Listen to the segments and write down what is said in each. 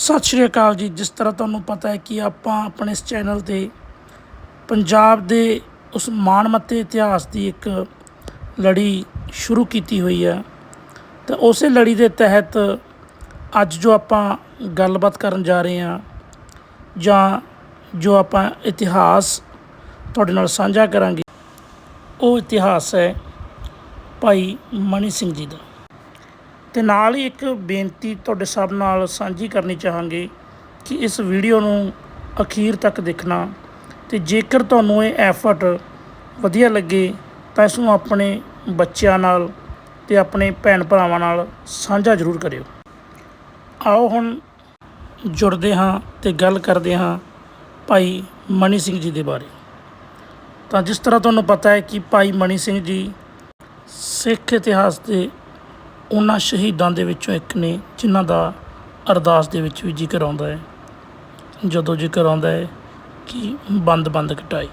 ਸਤਿ ਸ਼੍ਰੀ ਅਕਾਲ ਜੀ। ਜਿਸ ਤਰ੍ਹਾਂ ਤੁਹਾਨੂੰ ਪਤਾ ਹੈ ਕਿ ਆਪਾਂ ਆਪਣੇ ਇਸ ਚੈਨਲ ਤੇ ਪੰਜਾਬ ਦੇ ਉਸ ਮਾਣਮੱਤੇ ਇਤਿਹਾਸ ਦੀ ਇੱਕ ਲੜੀ ਸ਼ੁਰੂ ਕੀਤੀ ਹੋਈ ਹੈ। ਤੇ ਉਸੇ ਲੜੀ ਦੇ ਤਹਿਤ ਅੱਜ ਜੋ ਆਪਾਂ ਗੱਲਬਾਤ ਕਰਨ ਜਾ ਰਹੇ ਹਾਂ ਜਾਂ ਜੋ ਆਪਾਂ ਇਤਿਹਾਸ ਤੁਹਾਡੇ ਨਾਲ ਸਾਂਝਾ ਕਰਾਂਗੇ, ਉਹ ਇਤਿਹਾਸ ਹੈ ਭਾਈ ਮਨੀ ਸਿੰਘ ਜੀ ਦਾ। ਤੇ ਨਾਲ ਹੀ ਇੱਕ ਬੇਨਤੀ ਤੁਹਾਡੇ ਸਭ ਨਾਲ ਸਾਂਝੀ ਕਰਨੀ ਚਾਹਾਂਗੇ ਕਿ ਇਸ ਵੀਡੀਓ ਨੂੰ ਅਖੀਰ ਤੱਕ ਦੇਖਣਾ ਤੇ ਜੇਕਰ ਤੁਹਾਨੂੰ ਇਹ ਐਫਰਟ ਵਧੀਆ ਲੱਗੇ ਤਾਂ ਇਸ ਨੂੰ ਆਪਣੇ ਬੱਚਿਆਂ ਨਾਲ ਤੇ ਆਪਣੇ ਭੈਣ ਭਰਾਵਾਂ ਨਾਲ ਸਾਂਝਾ ਜ਼ਰੂਰ ਕਰਿਓ। ਆਓ ਹੁਣ ਜੁੜਦੇ ਹਾਂ ਤੇ ਗੱਲ ਕਰਦੇ ਹਾਂ ਭਾਈ ਮਨੀ ਸਿੰਘ ਜੀ ਦੇ ਬਾਰੇ। ਤਾਂ ਜਿਸ ਤਰ੍ਹਾਂ ਤੁਹਾਨੂੰ ਪਤਾ ਹੈ ਕਿ ਭਾਈ ਮਨੀ ਸਿੰਘ ਜੀ ਸਿੱਖ ਇਤਿਹਾਸ ਦੇ ਉਹਨਾਂ ਸ਼ਹੀਦਾਂ ਦੇ ਵਿੱਚੋਂ ਇੱਕ ਨੇ, ਜਿਨ੍ਹਾਂ ਦਾ ਅਰਦਾਸ ਦੇ ਵਿੱਚ ਵੀ ਜ਼ਿਕਰ ਆਉਂਦਾ ਹੈ। ਜਦੋਂ ਜ਼ਿਕਰ ਆਉਂਦਾ ਹੈ ਕਿ ਬੰਦ ਬੰਦ ਕਟਾਈ,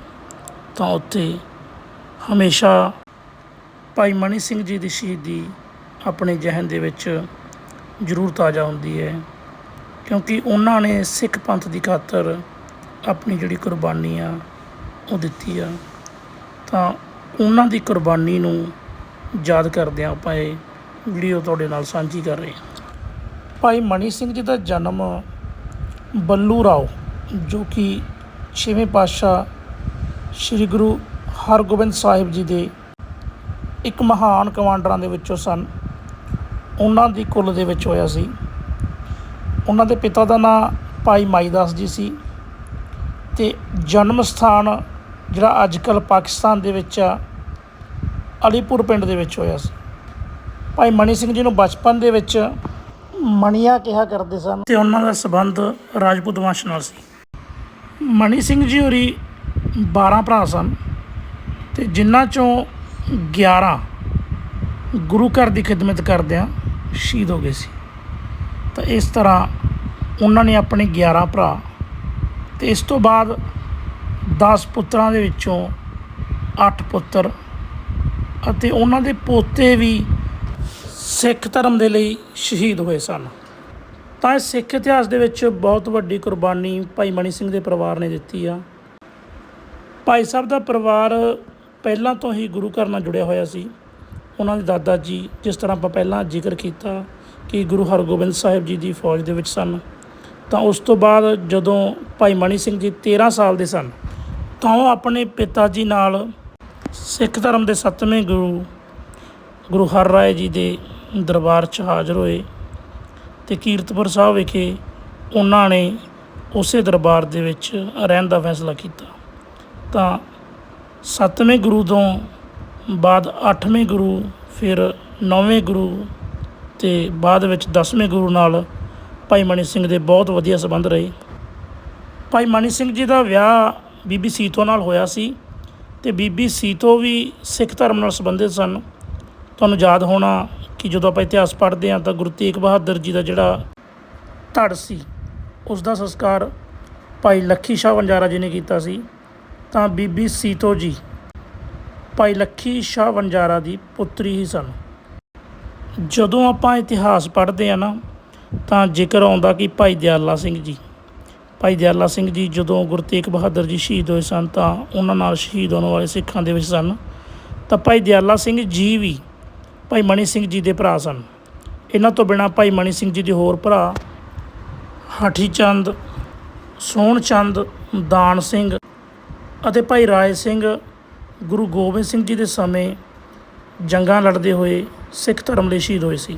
ਤਾਂ ਉੱਥੇ ਹਮੇਸ਼ਾ ਭਾਈ ਮਨੀ ਸਿੰਘ ਜੀ ਦੀ ਸ਼ਹੀਦੀ ਆਪਣੇ ਜ਼ਿਹਨ ਦੇ ਵਿੱਚ ਜ਼ਰੂਰ ਤਾਜ਼ਾ ਹੁੰਦੀ ਹੈ, ਕਿਉਂਕਿ ਉਹਨਾਂ ਨੇ ਸਿੱਖ ਪੰਥ ਦੀ ਖਾਤਰ ਆਪਣੀ ਜਿਹੜੀ ਕੁਰਬਾਨੀ ਆ, ਉਹ ਦਿੱਤੀ ਆ। ਤਾਂ ਉਹਨਾਂ ਦੀ ਕੁਰਬਾਨੀ ਨੂੰ ਯਾਦ ਕਰਦਿਆਂ ਆਪਾਂ ਇਹ ਵੀਡੀਓ ਤੁਹਾਡੇ ਨਾਲ ਸਾਂਝੀ ਕਰ ਰਹੇ ਹਾਂ। ਭਾਈ ਮਨੀ ਸਿੰਘ ਜੀ ਦਾ ਜਨਮ ਬੱਲੂ ਰਾਓ, ਜੋ ਕਿ ਛੇਵੇਂ ਪਾਤਸ਼ਾਹ ਸ੍ਰੀ ਗੁਰੂ ਹਰਗੋਬਿੰਦ ਸਾਹਿਬ ਜੀ ਦੇ ਇੱਕ ਮਹਾਨ ਕਮਾਂਡਰਾਂ ਦੇ ਵਿੱਚੋਂ ਸਨ। ਉਹਨਾਂ ਦੀ ਕੁੱਲ ਦੇ ਵਿੱਚ ਹੋਇਆ ਸੀ। ਉਹਨਾਂ ਦੇ ਪਿਤਾ ਦਾ ਨਾਂ ਭਾਈ ਮਾਈਦਾਸ ਜੀ ਸੀ ਤੇ ਜਨਮ ਸਥਾਨ ਜਿਹੜਾ ਅੱਜ ਕੱਲ੍ਹ ਪਾਕਿਸਤਾਨ ਦੇ ਵਿੱਚ ਆ, ਅਲੀਪੁਰ ਪਿੰਡ ਦੇ ਵਿੱਚ ਹੋਇਆ ਸੀ। ਭਾਈ ਮਨੀ ਸਿੰਘ ਜੀ ਨੂੰ ਬਚਪਨ ਦੇ ਵਿੱਚ ਮਣੀਆ ਕਿਹਾ ਕਰਦੇ ਸਨ। ਤੇ ਉਹਨਾਂ ਦਾ ਸਬੰਧ ਰਾਜਪੂਤ ਵੰਸ਼ ਨਾਲ ਸੀ। ਮਨੀ ਸਿੰਘ ਜੀ ਹੋਰੀ 12 ਭਰਾ ਸਨ ਤੇ ਜਿਨ੍ਹਾਂ ਚੋਂ 11 ਗੁਰੂ ਘਰ ਦੀ ਖਿਦਮਤ ਕਰਦਿਆਂ ਸ਼ਹੀਦ ਹੋ ਗਏ ਸੀ। ਤਾਂ ਇਸ ਤਰ੍ਹਾਂ ਉਹਨਾਂ ਨੇ ਆਪਣੇ 11 ਭਰਾ ਤੇ ਇਸ ਤੋਂ ਬਾਅਦ 10 ਪੁੱਤਰਾਂ ਦੇ ਵਿੱਚੋਂ 8 ਪੁੱਤਰ ਅਤੇ ਉਹਨਾਂ ਦੇ ਪੋਤੇ ਵੀ ਸਿੱਖ ਧਰਮ ਦੇ ਲਈ ਸ਼ਹੀਦ ਹੋਏ ਸਨ। ਤਾਂ ਇਹ ਸਿੱਖ ਇਤਿਹਾਸ ਦੇ ਵਿੱਚ ਬਹੁਤ ਵੱਡੀ ਕੁਰਬਾਨੀ ਭਾਈ ਮਨੀ ਸਿੰਘ ਦੇ ਪਰਿਵਾਰ ਨੇ ਦਿੱਤੀ ਆ। ਭਾਈ ਸਾਹਿਬ ਦਾ ਪਰਿਵਾਰ ਪਹਿਲਾਂ ਤੋਂ ਹੀ ਗੁਰੂ ਘਰ ਨਾਲ ਜੁੜਿਆ ਹੋਇਆ ਸੀ। ਉਹਨਾਂ ਦੇ ਦਾਦਾ ਜੀ ਜਿਸ ਤਰ੍ਹਾਂ ਆਪਾਂ ਪਹਿਲਾਂ ਜ਼ਿਕਰ ਕੀਤਾ ਕਿ ਗੁਰੂ ਹਰਗੋਬਿੰਦ ਸਾਹਿਬ ਜੀ ਦੀ ਫੌਜ ਦੇ ਵਿੱਚ ਸਨ। ਤਾਂ ਉਸ ਤੋਂ ਬਾਅਦ ਜਦੋਂ ਭਾਈ ਮਨੀ ਸਿੰਘ ਜੀ 13 ਸਾਲ ਦੇ ਸਨ, ਤਾਂ ਉਹ ਆਪਣੇ ਪਿਤਾ ਜੀ ਨਾਲ ਸਿੱਖ ਧਰਮ ਦੇ ਸੱਤਵੇਂ ਗੁਰੂ ਗੁਰੂ ਹਰ ਰਾਏ ਜੀ ਦੇ ਦਰਬਾਰ 'ਚ ਹਾਜ਼ਰ ਹੋਏ ਤੇ ਕੀਰਤਪੁਰ ਸਾਹਿਬ ਵਿਖੇ ਉਹਨਾਂ ਨੇ ਉਸੇ ਦਰਬਾਰ ਦੇ ਵਿੱਚ ਰਹਿਣ ਦਾ ਫੈਸਲਾ ਕੀਤਾ। ਤਾਂ ਸੱਤਵੇਂ ਗੁਰੂ ਤੋਂ ਬਾਅਦ ਅੱਠਵੇਂ ਗੁਰੂ, ਫਿਰ ਨੌਵੇਂ ਗੁਰੂ ਤੇ ਬਾਅਦ ਵਿੱਚ ਦਸਵੇਂ ਗੁਰੂ ਨਾਲ ਭਾਈ ਮਨੀ ਸਿੰਘ ਦੇ ਬਹੁਤ ਵਧੀਆ ਸੰਬੰਧ ਰਹੇ। ਭਾਈ ਮਨੀ ਸਿੰਘ ਜੀ ਦਾ ਵਿਆਹ ਬੀਬੀ ਸੀਤੋ ਨਾਲ ਹੋਇਆ ਸੀ ਤੇ ਬੀਬੀ ਸੀਤੋ ਵੀ ਸਿੱਖ ਧਰਮ ਨਾਲ ਸੰਬੰਧਿਤ ਸਨ। ਤੁਹਾਨੂੰ ਯਾਦ ਹੋਣਾ ਕਿ ਜਦੋਂ ਆਪਾਂ ਇਤਿਹਾਸ ਪੜ੍ਹਦੇ ਹਾਂ ਤਾਂ ਗੁਰੂ ਤੇਗ ਬਹਾਦਰ ਜੀ ਦਾ ਜਿਹੜਾ ਧੜ ਸੀ ਉਸ ਦਾ ਸੰਸਕਾਰ ਭਾਈ ਲੱਖੀ ਸ਼ਾਹ ਵੰਜਾਰਾ ਜੀ ਨੇ ਕੀਤਾ ਸੀ। ਤਾਂ ਬੀਬੀ ਸੀਤੋ ਜੀ, ਭਾਈ ਲੱਖੀ ਸ਼ਾਹ ਵੰਜਾਰਾ ਦੀ ਪੁੱਤਰੀ ਹੀ ਸਨ। ਜਦੋਂ ਆਪਾਂ ਇਤਿਹਾਸ ਪੜ੍ਹਦੇ ਹਾਂ ਨਾ, ਤਾਂ ਜ਼ਿਕਰ ਆਉਂਦਾ ਕਿ ਭਾਈ ਦਿਆਲਾ ਸਿੰਘ ਜੀ, ਭਾਈ ਦਿਆਲਾ ਸਿੰਘ ਜੀ ਜਦੋਂ ਗੁਰੂ ਤੇਗ ਬਹਾਦਰ ਜੀ ਸ਼ਹੀਦ ਹੋਏ ਸਨ ਤਾਂ ਉਹਨਾਂ ਨਾਲ ਸ਼ਹੀਦ ਹੋਣ ਵਾਲੇ ਸਿੱਖਾਂ ਦੇ ਵਿੱਚ ਸਨ। ਤਾਂ ਭਾਈ ਦਿਆਲਾ ਸਿੰਘ ਜੀ ਵੀ ਭਾਈ ਮਣੀ ਸਿੰਘ ਜੀ ਦੇ ਭਰਾ ਸਨ। ਇਹਨਾਂ ਤੋਂ ਬਿਨਾ ਭਾਈ ਮਨੀ ਸਿੰਘ ਜੀ ਦੇ ਹੋਰ ਭਰਾ ਹਾਠੀ ਚੰਦ ਸੋਹਣ ਚੰਦ ਦਾਨ ਸਿੰਘ ਅਤੇ ਭਾਈ ਰਾਏ ਸਿੰਘ, ਗੁਰੂ ਗੋਬਿੰਦ ਸਿੰਘ ਜੀ ਦੇ ਸਮੇਂ ਜੰਗਾਂ ਲੜਦੇ ਹੋਏ ਸਿੱਖ ਧਰਮ ਲਈ ਸ਼ਹੀਦ ਹੋਏ ਸੀ।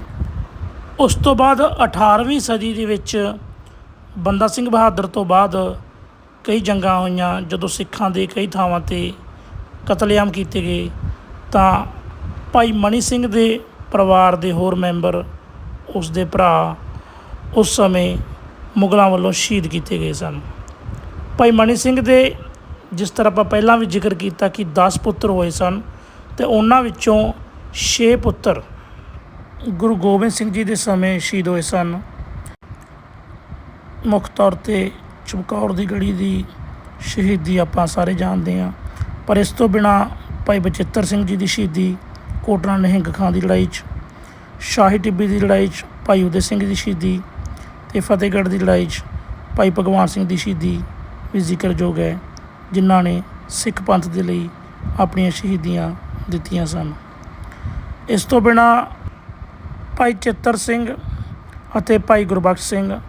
ਉਸ ਤੋਂ ਬਾਅਦ 18ਵੀਂ ਸਦੀ ਦੇ ਵਿੱਚ ਬੰਦਾ ਸਿੰਘ ਬਹਾਦਰ ਤੋਂ ਬਾਅਦ ਕਈ ਜੰਗਾਂ ਹੋਈਆਂ। ਜਦੋਂ ਸਿੱਖਾਂ ਦੇ ਕਈ ਥਾਵਾਂ ਤੇ ਕਤਲੇਆਮ ਕੀਤੇ ਗਏ ਤਾਂ ਭਾਈ ਮਨੀ ਸਿੰਘ ਦੇ ਪਰਿਵਾਰ ਦੇ ਹੋਰ ਮੈਂਬਰ ਉਸ ਦੇ ਭਰਾ ਉਸ ਸਮੇਂ ਮੁਗਲਾਂ ਵੱਲੋਂ ਸ਼ਹੀਦ ਕੀਤੇ ਗਏ ਸਨ। ਭਾਈ ਮਨੀ ਸਿੰਘ ਦੇ ਜਿਸ ਤਰ੍ਹਾਂ ਆਪਾਂ ਪਹਿਲਾਂ ਵੀ ਜ਼ਿਕਰ ਕੀਤਾ ਕਿ 10 ਪੁੱਤਰ ਹੋਏ ਸਨ ਤੇ ਉਹਨਾਂ ਵਿੱਚੋਂ 6 ਪੁੱਤਰ ਗੁਰੂ ਗੋਬਿੰਦ ਸਿੰਘ ਜੀ ਦੇ ਸਮੇਂ ਸ਼ਹੀਦ ਹੋਏ ਸਨ। ਮੁੱਖ ਤੌਰ ਤੇ ਚਮਕੌਰ ਦੀ ਗੜੀ ਦੀ ਸ਼ਹੀਦੀ ਆਪਾਂ ਸਾਰੇ ਜਾਣਦੇ ਹਾਂ। ਪਰ ਇਸ ਤੋਂ ਬਿਨਾ ਭਾਈ ਬਚਿੱਤਰ ਸਿੰਘ ਜੀ ਦੀ ਸ਼ਹੀਦੀ ਕੋਟਲਾ ਨਿਹੰਗ ਖਾਂ ਦੀ ਲੜਾਈ 'ਚ, ਸ਼ਾਹੀ ਟਿੱਬੀ ਦੀ ਲੜਾਈ 'ਚ ਭਾਈ ਉਦੇ ਸਿੰਘ ਦੀ ਸ਼ਹੀਦੀ ਤੇ ਫਤਿਹਗੜ੍ਹ ਦੀ ਲੜਾਈ 'ਚ ਭਾਈ ਭਗਵਾਨ ਸਿੰਘ ਦੀ ਸ਼ਹੀਦੀ ਵੀ ਜ਼ਿਕਰਯੋਗ ਹੈ, ਜਿਨ੍ਹਾਂ ਨੇ ਸਿੱਖ ਪੰਥ ਦੇ ਲਈ ਆਪਣੀਆਂ ਸ਼ਹੀਦੀਆਂ ਦਿੱਤੀਆਂ ਸਨ। ਇਸ ਤੋਂ ਬਿਨਾਂ ਭਾਈ ਚਿੱਤਰ ਸਿੰਘ ਅਤੇ ਭਾਈ ਗੁਰਬਖਸ਼ ਸਿੰਘ,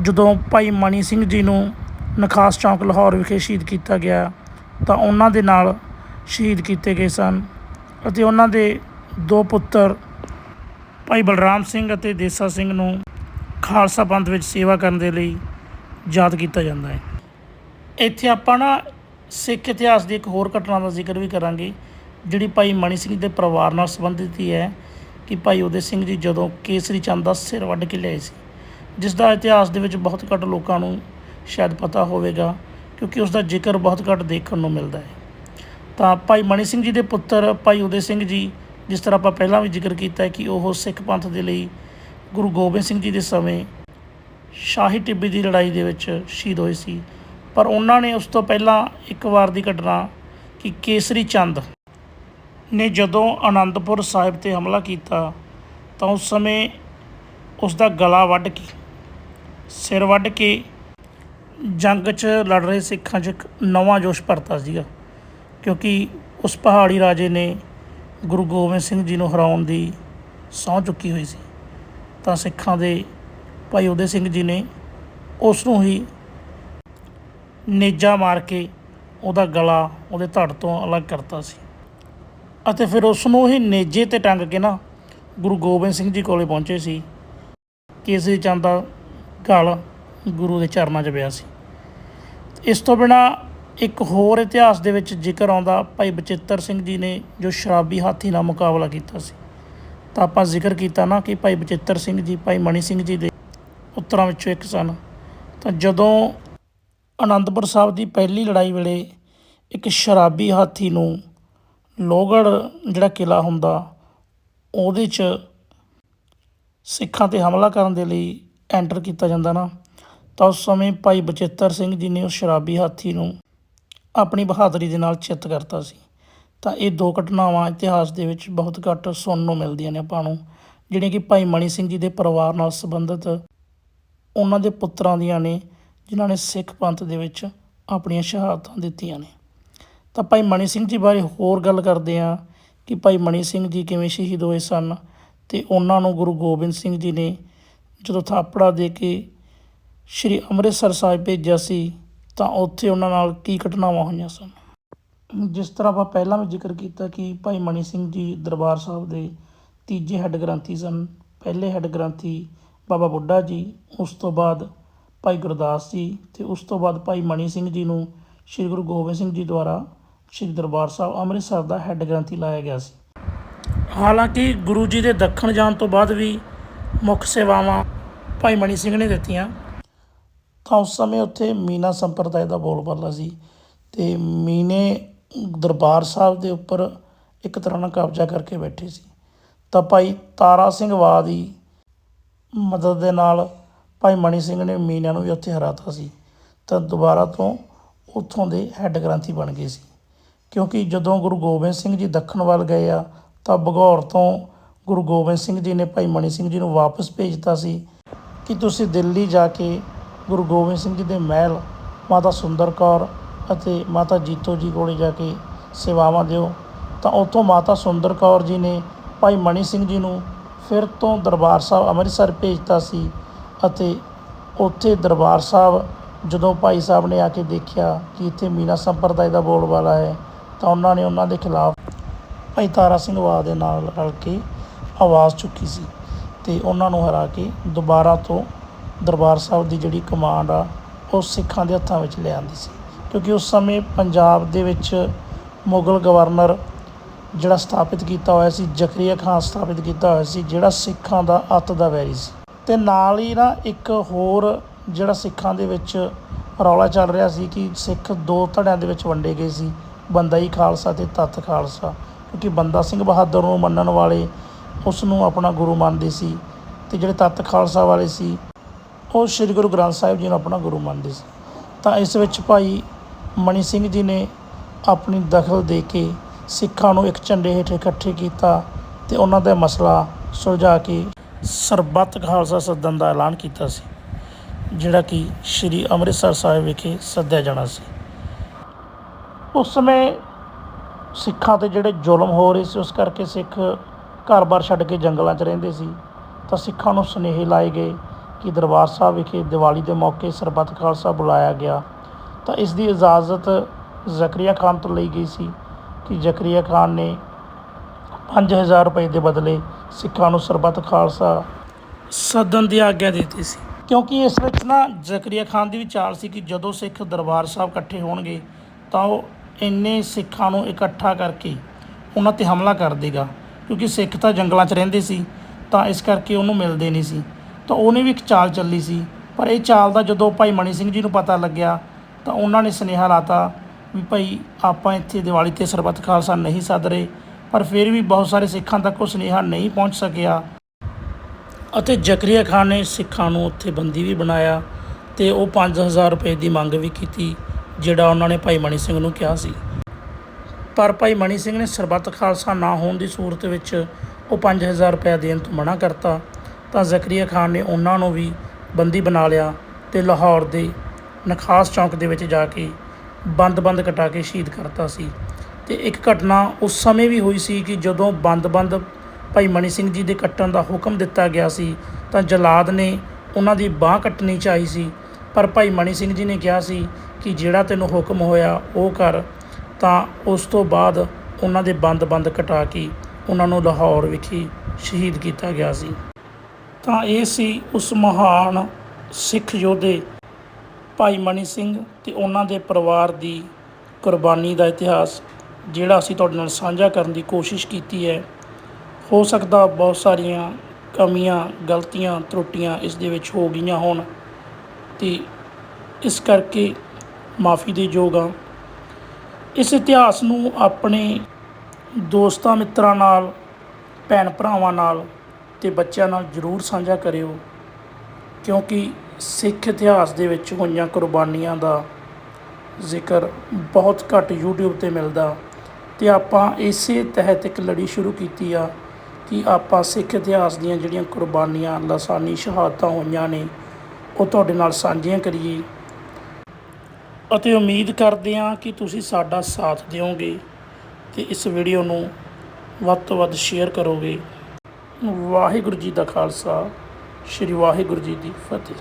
ਜਦੋਂ ਭਾਈ ਮਣੀ ਸਿੰਘ ਜੀ ਨੂੰ ਨਖਾਸ ਚੌਂਕ ਲਾਹੌਰ ਵਿਖੇ ਸ਼ਹੀਦ ਕੀਤਾ ਗਿਆ, ਤਾਂ ਉਹਨਾਂ ਦੇ ਨਾਲ ਸ਼ਹੀਦ ਕੀਤੇ ਗਏ ਸਨ। ਅਤੇ ਉਹਨਾਂ ਦੇ ਦੋ ਪੁੱਤਰ ਭਾਈ ਬਲਰਾਮ ਸਿੰਘ ਅਤੇ ਦੇਸਾ ਸਿੰਘ ਨੂੰ ਖਾਲਸਾ ਪੰਥ ਵਿੱਚ ਸੇਵਾ ਕਰਨ ਦੇ ਲਈ ਯਾਦ ਕੀਤਾ ਜਾਂਦਾ ਹੈ। ਇੱਥੇ ਆਪਾਂ ਨਾ ਸਿੱਖ ਇਤਿਹਾਸ ਦੀ ਇੱਕ ਹੋਰ ਘਟਨਾ ਦਾ ਜ਼ਿਕਰ ਵੀ ਕਰਾਂਗੇ, ਜਿਹੜੀ ਭਾਈ ਮਣੀ ਸਿੰਘ ਦੇ ਪਰਿਵਾਰ ਨਾਲ ਸੰਬੰਧਿਤ ਹੀ ਹੈ ਕਿ ਭਾਈ ਉਦੈ ਸਿੰਘ ਜੀ ਜਦੋਂ ਕੇਸਰੀ ਚੰਦ ਦਾ ਸਿਰ ਵੱਢ ਕੇ ਲਿਆਏ ਸੀ, ਜਿਸ ਦਾ ਇਤਿਹਾਸ ਦੇ ਵਿੱਚ ਬਹੁਤ ਘੱਟ ਲੋਕਾਂ ਨੂੰ ਸ਼ਾਇਦ ਪਤਾ ਹੋਵੇਗਾ, ਕਿਉਂਕਿ ਉਸ ਦਾ ਜ਼ਿਕਰ ਬਹੁਤ ਘੱਟ ਦੇਖਣ ਨੂੰ ਮਿਲਦਾ ਹੈ। ਤਾਂ ਭਾਈ ਮਣੀ ਸਿੰਘ ਜੀ ਦੇ ਪੁੱਤਰ ਭਾਈ ਉਦੈ ਸਿੰਘ ਜੀ, ਜਿਸ ਤਰ੍ਹਾਂ ਆਪਾਂ ਪਹਿਲਾਂ ਵੀ ਜ਼ਿਕਰ ਕੀਤਾ ਹੈ ਕਿ ਉਹ ਸਿੱਖ ਪੰਥ ਦੇ ਲਈ ਗੁਰੂ ਗੋਬਿੰਦ ਸਿੰਘ ਜੀ ਦੇ ਸਮੇਂ ਸ਼ਾਹੀ ਟਿੱਬੀ ਦੀ ਲੜਾਈ ਦੇ ਵਿੱਚ ਸ਼ਹੀਦ ਹੋਏ ਸੀ। ਪਰ ਉਹਨਾਂ ਨੇ ਉਸ ਤੋਂ ਪਹਿਲਾਂ ਇੱਕ ਵਾਰ ਦੀ ਘਟਨਾ ਕਿ ਕੇਸਰੀ ਚੰਦ ਨੇ ਜਦੋਂ ਆਨੰਦਪੁਰ ਸਾਹਿਬ ਤੇ ਹਮਲਾ ਕੀਤਾ ਤਾਂ ਉਸ ਸਮੇਂ ਉਸ ਦਾ ਗਲਾ ਵੱਢ ਕੇ, ਸਿਰ ਵੱਢ ਕੇ ਜੰਗ 'ਚ ਲੜ ਰਹੇ ਸਿੱਖਾਂ 'ਚ ਇੱਕ ਨਵਾਂ ਜੋਸ਼ ਭਰਤਾ ਸੀਗਾ। ਕਿਉਂਕਿ ਉਸ ਪਹਾੜੀ ਰਾਜੇ ਨੇ ਗੁਰੂ ਗੋਬਿੰਦ ਸਿੰਘ ਜੀ ਨੂੰ ਹਰਾਉਣ ਦੀ ਸਹੁੰ ਚੁੱਕੀ ਹੋਈ ਸੀ। ਤਾਂ ਸਿੱਖਾਂ ਦੇ ਭਾਈ ਉਦੈ ਸਿੰਘ ਜੀ ਨੇ ਉਸ ਨੂੰ ਹੀ ਨੇਜਾ ਮਾਰ ਕੇ ਉਹਦਾ ਗਲਾ ਉਹਦੇ ਧੜ ਤੋਂ ਅਲੱਗ ਕਰਤਾ ਸੀ ਅਤੇ ਫਿਰ ਉਸ ਨੂੰ ਹੀ ਨੇਜੇ ਤੇ ਟੰਗ ਕੇ ਨਾ ਗੁਰੂ ਗੋਬਿੰਦ ਸਿੰਘ ਜੀ ਕੋਲੇ ਪਹੁੰਚੇ ਸੀ ਕੇਸਰੀ ਚੰਦ ਦਾ ਗਲ ਗੁਰੂ ਦੇ ਚਰਨਾਂ 'ਚ ਪਿਆ ਸੀ। ਇਸ ਤੋਂ ਬਿਨਾ ਇੱਕ ਹੋਰ ਇਤਿਹਾਸ ਦੇ ਵਿੱਚ ਜ਼ਿਕਰ ਆਉਂਦਾ, ਭਾਈ ਬਚਿੱਤਰ ਸਿੰਘ ਜੀ ਨੇ ਜੋ ਸ਼ਰਾਬੀ ਹਾਥੀ ਨਾਲ ਮੁਕਾਬਲਾ ਕੀਤਾ ਸੀ। ਤਾਂ ਆਪਾਂ ਜ਼ਿਕਰ ਕੀਤਾ ਨਾ ਕਿ ਭਾਈ ਬਚਿੱਤਰ ਸਿੰਘ ਜੀ, ਭਾਈ ਮਣੀ ਸਿੰਘ ਜੀ ਦੇ ਪੁੱਤਰਾਂ ਵਿੱਚੋਂ ਇੱਕ ਸਨ। ਤਾਂ ਜਦੋਂ ਆਨੰਦਪੁਰ ਸਾਹਿਬ ਦੀ ਪਹਿਲੀ ਲੜਾਈ ਵੇਲੇ ਇੱਕ ਸ਼ਰਾਬੀ ਹਾਥੀ ਨੂੰ ਲੋਹਗੜ੍ਹ ਜਿਹੜਾ ਕਿਲਾ ਹੁੰਦਾ, ਉਹਦੇ 'ਚ ਸਿੱਖਾਂ ਤੇ ਹਮਲਾ ਕਰਨ ਦੇ ਲਈ ਐਂਟਰ ਕੀਤਾ ਜਾਂਦਾ ਨਾ, ਤਾਂ ਉਸ ਸਮੇਂ ਭਾਈ ਬਚਿੱਤਰ ਸਿੰਘ ਜੀ ਨੇ ਉਸ ਸ਼ਰਾਬੀ ਹਾਥੀ ਨੂੰ ਆਪਣੀ ਬਹਾਦਰੀ ਦੇ ਨਾਲ ਚਿੱਤ ਕਰਤਾ ਸੀ। ਤਾਂ ਇਹ ਦੋ ਘਟਨਾਵਾਂ ਇਤਿਹਾਸ ਦੇ ਵਿੱਚ ਬਹੁਤ ਘੱਟ ਸੁਣਨ ਨੂੰ ਮਿਲਦੀਆਂ ਨੇ ਆਪਾਂ ਨੂੰ, ਜਿਹੜੀਆਂ ਕਿ ਭਾਈ ਮਣੀ ਸਿੰਘ ਜੀ ਦੇ ਪਰਿਵਾਰ ਨਾਲ ਸੰਬੰਧਿਤ ਉਹਨਾਂ ਦੇ ਪੁੱਤਰਾਂ ਦੀਆਂ ਨੇ, ਜਿਨ੍ਹਾਂ ਨੇ ਸਿੱਖ ਪੰਥ ਦੇ ਵਿੱਚ ਆਪਣੀਆਂ ਸ਼ਹਾਦਤਾਂ ਦਿੱਤੀਆਂ ਨੇ। ਤਾਂ ਭਾਈ ਮਣੀ ਸਿੰਘ ਜੀ ਬਾਰੇ ਹੋਰ ਗੱਲ ਕਰਦੇ ਹਾਂ ਕਿ ਭਾਈ ਮਣੀ ਸਿੰਘ ਜੀ ਕਿਵੇਂ ਸ਼ਹੀਦ ਹੋਏ ਸਨ ਤੇ ਉਹਨਾਂ ਨੂੰ ਗੁਰੂ ਗੋਬਿੰਦ ਸਿੰਘ ਜੀ ਨੇ ਜਦੋਂ ਥਾਪੜਾ ਦੇ ਕੇ ਸ਼੍ਰੀ ਅੰਮ੍ਰਿਤਸਰ ਸਾਹਿਬ ਭੇਜਿਆ ਸੀ ਤਾਂ ਉੱਥੇ ਉਹਨਾਂ ਨਾਲ ਕੀ ਘਟਨਾਵਾਂ ਹੋਈਆਂ ਸਨ? ਜਿਸ ਤਰ੍ਹਾਂ ਆਪਾਂ ਪਹਿਲਾਂ ਵੀ ਜ਼ਿਕਰ ਕੀਤਾ ਕਿ ਭਾਈ ਮਣੀ ਸਿੰਘ ਜੀ ਦਰਬਾਰ ਸਾਹਿਬ ਦੇ ਤੀਜੇ ਹੈੱਡ ਗ੍ਰੰਥੀ ਸਨ। ਪਹਿਲੇ ਹੈੱਡ ਗ੍ਰੰਥੀ ਬਾਬਾ ਬੁੱਢਾ ਜੀ, ਉਸ ਤੋਂ ਬਾਅਦ ਭਾਈ ਗੁਰਦਾਸ ਜੀ ਤੇ ਉਸ ਤੋਂ ਬਾਅਦ ਭਾਈ ਮਣੀ ਸਿੰਘ ਜੀ ਨੂੰ ਸ੍ਰੀ ਗੁਰੂ ਗੋਬਿੰਦ ਸਿੰਘ ਜੀ ਦੁਆਰਾ ਸ੍ਰੀ ਦਰਬਾਰ ਸਾਹਿਬ ਅੰਮ੍ਰਿਤਸਰ ਦਾ ਹੈੱਡ ਗ੍ਰੰਥੀ ਲਾਇਆ ਗਿਆ ਸੀ। ਹਾਲਾਂਕਿ ਗੁਰੂ ਜੀ ਦੇ ਦੱਖਣ ਜਾਣ ਤੋਂ ਬਾਅਦ ਵੀ ਮੁੱਖ ਸੇਵਾਵਾਂ ਭਾਈ ਮਣੀ ਸਿੰਘ ਨੇ ਦਿੱਤੀਆਂ। ਤਾਂ ਉਸ ਸਮੇਂ ਉੱਥੇ ਮੀਨਾ ਸੰਪਰਦਾਇ ਦਾ ਬੋਲਬਾਲਾ ਸੀ ਤੇ ਮੀਨੇ ਦਰਬਾਰ ਸਾਹਿਬ ਦੇ ਉੱਪਰ ਇੱਕ ਤਰ੍ਹਾਂ ਨਾਲ ਕਬਜ਼ਾ ਕਰਕੇ ਬੈਠੇ ਸੀ। ਤਾਂ ਭਾਈ ਤਾਰਾ ਸਿੰਘ ਵਾਹ ਦੀ ਮਦਦ ਦੇ ਨਾਲ ਭਾਈ ਮਣੀ ਸਿੰਘ ਨੇ ਮੀਨਾ ਨੂੰ ਵੀ ਉੱਥੇ ਹਰਾਤਾ ਸੀ। ਤਾਂ ਦੁਬਾਰਾ ਤੋਂ ਉੱਥੋਂ ਦੇ ਹੈੱਡ ਗ੍ਰੰਥੀ ਬਣ ਗਏ ਸੀ। ਕਿਉਂਕਿ ਜਦੋਂ ਗੁਰੂ ਗੋਬਿੰਦ ਸਿੰਘ ਜੀ ਦੱਖਣ ਵੱਲ ਗਏ ਆ, ਤਾਂ ਬਗੌਰ ਤੋਂ ਗੁਰੂ ਗੋਬਿੰਦ ਸਿੰਘ ਜੀ ਨੇ ਭਾਈ ਮਣੀ ਸਿੰਘ ਜੀ ਨੂੰ ਵਾਪਸ ਭੇਜਤਾ ਸੀ ਕਿ ਤੁਸੀਂ ਦਿੱਲੀ ਜਾ ਕੇ ਗੁਰੂ ਗੋਬਿੰਦ ਸਿੰਘ ਜੀ ਦੇ ਮਹਿਲ, ਮਾਤਾ ਸੁੰਦਰ ਕੌਰ ਅਤੇ ਮਾਤਾ ਜੀਤੋ ਜੀ ਕੋਲੇ ਜਾ ਕੇ ਸੇਵਾਵਾਂ ਦਿਓ। ਤਾਂ ਉੱਥੋਂ ਮਾਤਾ ਸੁੰਦਰ ਕੌਰ ਜੀ ਨੇ ਭਾਈ ਮਣੀ ਸਿੰਘ ਜੀ ਨੂੰ ਫਿਰ ਤੋਂ ਦਰਬਾਰ ਸਾਹਿਬ ਅੰਮ੍ਰਿਤਸਰ ਭੇਜਤਾ ਸੀ ਅਤੇ ਉੱਥੇ ਦਰਬਾਰ ਸਾਹਿਬ ਜਦੋਂ ਭਾਈ ਸਾਹਿਬ ਨੇ ਆ ਕੇ ਦੇਖਿਆ ਕਿ ਇੱਥੇ ਮੀਨਾ ਸੰਪਰਦਾਇ ਦਾ ਬੋਲਬਾਲਾ ਹੈ, ਤਾਂ ਉਹਨਾਂ ਨੇ ਉਹਨਾਂ ਦੇ ਖਿਲਾਫ ਭਾਈ ਤਾਰਾ ਸਿੰਘ ਵਾਹ ਦੇ ਨਾਲ ਰਲ ਕੇ ਆਵਾਜ਼ ਚੁੱਕੀ ਸੀ ਤੇ ਉਹਨਾਂ ਨੂੰ ਹਰਾ ਕੇ ਦੁਬਾਰਾ ਤੋਂ ਦਰਬਾਰ ਸਾਹਿਬ ਦੀ ਜਿਹੜੀ ਕਮਾਂਡ ਆ, ਉਹ ਸਿੱਖਾਂ ਦੇ ਹੱਥਾਂ ਵਿੱਚ ਲਿਆਂਦੀ ਸੀ। ਕਿਉਂਕਿ ਉਸ ਸਮੇਂ ਪੰਜਾਬ ਦੇ ਵਿੱਚ ਮੁਗਲ ਗਵਰਨਰ ਜਿਹੜਾ ਸਥਾਪਿਤ ਕੀਤਾ ਹੋਇਆ ਸੀ, ਜ਼ਕਰੀਆ ਖਾਨ ਸਥਾਪਿਤ ਕੀਤਾ ਹੋਇਆ ਸੀ, ਜਿਹੜਾ ਸਿੱਖਾਂ ਦਾ ਅੱਤ ਦਾ ਵੈਰੀ ਸੀ। ਤੇ ਨਾਲ ਹੀ ਨਾ ਇੱਕ ਹੋਰ ਜਿਹੜਾ ਸਿੱਖਾਂ ਦੇ ਵਿੱਚ ਰੌਲਾ ਚੱਲ ਰਿਹਾ ਸੀ ਕਿ ਸਿੱਖ ਦੋ ਧੜਿਆਂ ਦੇ ਵਿੱਚ ਵੰਡੇ ਗਏ ਸੀ ਬੰਦਾਈ ਖਾਲਸਾ ਤੇ ਤੱਤ ਖਾਲਸਾ। ਕਿਉਂਕਿ ਬੰਦਾ ਸਿੰਘ ਬਹਾਦਰ ਨੂੰ ਮੰਨਣ ਵਾਲੇ ਉਸ ਨੂੰ ਆਪਣਾ ਗੁਰੂ ਮੰਨਦੇ ਸੀ ਤੇ ਜਿਹੜੇ ਤੱਤ ਖਾਲਸਾ ਵਾਲੇ ਸੀ ਉਹ ਸ੍ਰੀ ਗੁਰੂ ਗ੍ਰੰਥ ਸਾਹਿਬ ਜੀ ਨੂੰ ਆਪਣਾ ਗੁਰੂ ਮੰਨਦੇ ਸੀ। ਤਾਂ ਇਸ ਵਿੱਚ ਭਾਈ ਮਣੀ ਸਿੰਘ ਜੀ ਨੇ ਆਪਣੀ ਦਖਲ ਦੇ ਕੇ ਸਿੱਖਾਂ ਨੂੰ ਇੱਕ ਝੰਡੇ ਹੇਠ ਇਕੱਠੇ ਕੀਤਾ ਤੇ ਉਹਨਾਂ ਦਾ ਮਸਲਾ ਸੁਲਝਾ ਕੇ ਸਰਬੱਤ ਖਾਲਸਾ ਸੱਦਣ ਦਾ ਐਲਾਨ ਕੀਤਾ ਸੀ, ਜਿਹੜਾ ਕਿ ਸ੍ਰੀ ਅੰਮ੍ਰਿਤਸਰ ਸਾਹਿਬ ਵਿਖੇ ਸੱਦਿਆ ਜਾਣਾ ਸੀ। ਉਸ ਸਮੇਂ ਸਿੱਖਾਂ ਤੇ ਜਿਹੜੇ ਜ਼ੁਲਮ ਹੋ ਰਹੇ ਸੀ, ਉਸ ਕਰਕੇ ਸਿੱਖ ਘਰ-ਬਾਰ ਛੱਡ ਕੇ ਜੰਗਲਾਂ 'ਚ ਰਹਿੰਦੇ ਸੀ। ਤਾਂ ਸਿੱਖਾਂ ਨੂੰ ਸੁਨੇਹੇ ਲਾਏ ਗਏ ਕਿ ਦਰਬਾਰ ਸਾਹਿਬ ਵਿਖੇ ਦੀਵਾਲੀ ਦੇ ਮੌਕੇ ਸਰਬੱਤ ਖਾਲਸਾ ਬੁਲਾਇਆ ਗਿਆ, ਤਾਂ ਇਸ ਦੀ ਇਜਾਜ਼ਤ ਜ਼ਕਰੀਆ ਖਾਨ ਤੋਂ ਲਈ ਗਈ ਸੀ ਕਿ ਜ਼ਕਰੀਆ ਖਾਨ ਨੇ 5000 ਰੁਪਏ ਦੇ ਬਦਲੇ ਸਿੱਖਾਂ ਨੂੰ ਸਰਬੱਤ ਖਾਲਸਾ ਸੱਦਣ ਦੀ ਆਗਿਆ ਦਿੱਤੀ ਸੀ। ਕਿਉਂਕਿ ਇਸ ਵਿੱਚ ਨਾ ਜ਼ਕਰੀਆ ਖਾਨ ਦੀ ਵੀ ਚਾਲ ਸੀ ਕਿ ਜਦੋਂ ਸਿੱਖ ਦਰਬਾਰ ਸਾਹਿਬ ਇਕੱਠੇ ਹੋਣਗੇ, ਤਾਂ ਉਹ ਇੰਨੇ ਸਿੱਖਾਂ ਨੂੰ ਇਕੱਠਾ ਕਰਕੇ ਉਹਨਾਂ ਤੇ ਹਮਲਾ ਕਰ ਦੇਗਾ। ਕਿਉਂਕਿ ਸਿੱਖ ਤਾਂ ਜੰਗਲਾਂ 'ਚ ਰਹਿੰਦੇ ਸੀ, ਤਾਂ ਇਸ ਕਰਕੇ ਉਹਨੂੰ ਮਿਲਦੇ ਨਹੀਂ ਸੀ। ਤਾਂ ਉਹਨੇ ਵੀ ਇੱਕ ਚਾਲ ਚੱਲੀ ਸੀ। ਪਰ ਇਹ ਚਾਲ ਦਾ ਜਦੋਂ ਭਾਈ ਮਣੀ ਸਿੰਘ ਜੀ ਨੂੰ ਪਤਾ ਲੱਗਿਆ, ਤਾਂ ਉਹਨਾਂ ਨੇ ਸੁਨੇਹਾ ਲਾਤਾ ਵੀ ਭਾਈ ਆਪਾਂ ਇੱਥੇ ਦੀਵਾਲੀ ਤੇ ਸਰਬੱਤ ਖਾਲਸਾ ਨਹੀਂ ਸੱਦ ਰਹੇ, ਪਰ ਫਿਰ ਵੀ ਬਹੁਤ ਸਾਰੇ ਸਿੱਖਾਂ ਤੱਕ ਉਹ ਸੁਨੇਹਾ ਨਹੀਂ ਪਹੁੰਚ ਸਕਿਆ। ਅਤੇ ਜ਼ਕਰੀਆ ਖਾਨ ਨੇ ਸਿੱਖਾਂ ਨੂੰ ਉੱਥੇ ਬੰਦੀ ਵੀ ਬਣਾਇਆ ਤੇ ਉਹ 5000 ਰੁਪਏ ਦੀ ਮੰਗ ਵੀ ਕੀਤੀ, ਜਿਹੜਾ ਉਹਨਾਂ ਨੇ ਭਾਈ ਮਣੀ ਸਿੰਘ ਨੂੰ ਕਿਹਾ ਸੀ। ਪਰ ਭਾਈ ਮਣੀ ਸਿੰਘ ਨੇ ਸਰਬੱਤ ਖਾਲਸਾ ਨਾ ਹੋਣ ਦੀ ਸੂਰਤ ਵਿੱਚ ਉਹ 5000 ਰੁਪਏ ਦੇਣ ਤੋਂ ਮਨਾ ਕਰਤਾ। ਤਾਂ ਜ਼ਕਰੀਆ ਖਾਨ ਨੇ ਉਹਨਾਂ ਨੂੰ ਵੀ ਬੰਦੀ ਬਣਾ ਲਿਆ ਤੇ ਲਾਹੌਰ ਦੇ ਨਖਾਸ ਚੌਂਕ ਦੇ ਵਿੱਚ ਜਾ ਕੇ ਬੰਦ-ਬੰਦ ਕਟਾ ਕੇ ਸ਼ਹੀਦ ਕਰਤਾ ਸੀ। ਤੇ ਇੱਕ ਘਟਨਾ ਉਸ ਸਮੇਂ ਵੀ ਹੋਈ ਸੀ ਕਿ ਜਦੋਂ ਬੰਦ-ਬੰਦ ਭਾਈ ਮਨੀ ਸਿੰਘ ਜੀ ਦੇ ਕੱਟਣ ਦਾ ਹੁਕਮ ਦਿੱਤਾ ਗਿਆ ਸੀ, ਤਾਂ ਜਲਾਦ ਨੇ ਉਹਨਾਂ ਦੀ ਬਾਹ ਕੱਟਣੀ ਚਾਹੀ ਸੀ। ਪਰ ਭਾਈ ਮਨੀ ਸਿੰਘ ਜੀ ਨੇ ਕਿਹਾ ਸੀ ਕਿ ਜਿਹੜਾ ਤੈਨੂੰ ਹੁਕਮ ਹੋਇਆ ਉਹ ਕਰ, ਤਾਂ ਉਸ ਤੋਂ ਬਾਅਦ ਉਹਨਾਂ ਦੇ ਬੰਦ-ਬੰਦ ਕਟਾ ਕੇ ਉਹਨਾਂ ਨੂੰ ਲਾਹੌਰ ਵਿਖੇ ਸ਼ਹੀਦ ਕੀਤਾ ਗਿਆ ਸੀ। ਤਾਂ ਇਹ ਸੀ ਉਸ ਮਹਾਨ ਸਿੱਖ ਯੋਧੇ ਭਾਈ ਮਨੀ ਸਿੰਘ ਤੇ ਉਹਨਾਂ ਦੇ ਪਰਿਵਾਰ ਦੀ ਕੁਰਬਾਨੀ ਦਾ ਇਤਿਹਾਸ, ਜਿਹੜਾ ਅਸੀਂ ਤੁਹਾਡੇ ਨਾਲ ਸਾਂਝਾ ਕਰਨ ਦੀ ਕੋਸ਼ਿਸ਼ ਕੀਤੀ ਹੈ। ਹੋ ਸਕਦਾ ਬਹੁਤ ਸਾਰੀਆਂ ਕਮੀਆਂ, ਗਲਤੀਆਂ, ਤਰੁੱਟੀਆਂ ਇਸ ਦੇ ਵਿੱਚ ਹੋ ਗਈਆਂ ਹੋਣ ਤੇ ਇਸ ਕਰਕੇ ਮਾਫੀ ਦੇ ਯੋਗ ਹਾਂ। ਇਸ ਇਤਿਹਾਸ ਨੂੰ ਆਪਣੇ ਦੋਸਤਾਂ ਮਿੱਤਰਾਂ ਨਾਲ, ਭੈਣ ਭਰਾਵਾਂ ਨਾਲ ਅਤੇ ਬੱਚਿਆਂ ਨਾਲ ਜ਼ਰੂਰ ਸਾਂਝਾ ਕਰਿਓ, ਕਿਉਂਕਿ ਸਿੱਖ ਇਤਿਹਾਸ ਦੇ ਵਿੱਚ ਹੋਈਆਂ ਕੁਰਬਾਨੀਆਂ ਦਾ ਜ਼ਿਕਰ ਬਹੁਤ ਘੱਟ YouTube ਤੇ ਮਿਲਦਾ। ਤੇ ਆਪਾਂ ਇਸੇ ਤਹਿਤ ਇੱਕ ਲੜੀ ਸ਼ੁਰੂ ਕੀਤੀ ਆ ਕਿ ਆਪਾਂ ਸਿੱਖ ਇਤਿਹਾਸ ਦੀਆਂ ਜਿਹੜੀਆਂ ਕੁਰਬਾਨੀਆਂ, ਲਾਸਾਨੀ ਸ਼ਹਾਦਤਾਂ ਹੋਈਆਂ ਨੇ, ਉਹ ਤੁਹਾਡੇ ਨਾਲ ਸਾਂਝੀਆਂ ਕਰੀਏ। ਅਤੇ ਉਮੀਦ ਕਰਦੇ ਹਾਂ ਕਿ ਤੁਸੀਂ ਸਾਡਾ ਸਾਥ ਦਿਓਗੇ ਤੇ ਇਸ ਵੀਡੀਓ ਨੂੰ ਵੱਧ ਤੋਂ ਵੱਧ ਸ਼ੇਅਰ ਕਰੋਗੇ। ਵਾਹਿਗੁਰੂ ਜੀ ਦਾ ਖਾਲਸਾ ਸ੍ਰੀ ਵਾਹਿਗੁਰੂ ਜੀ ਦੀ ਫਤਿਹ।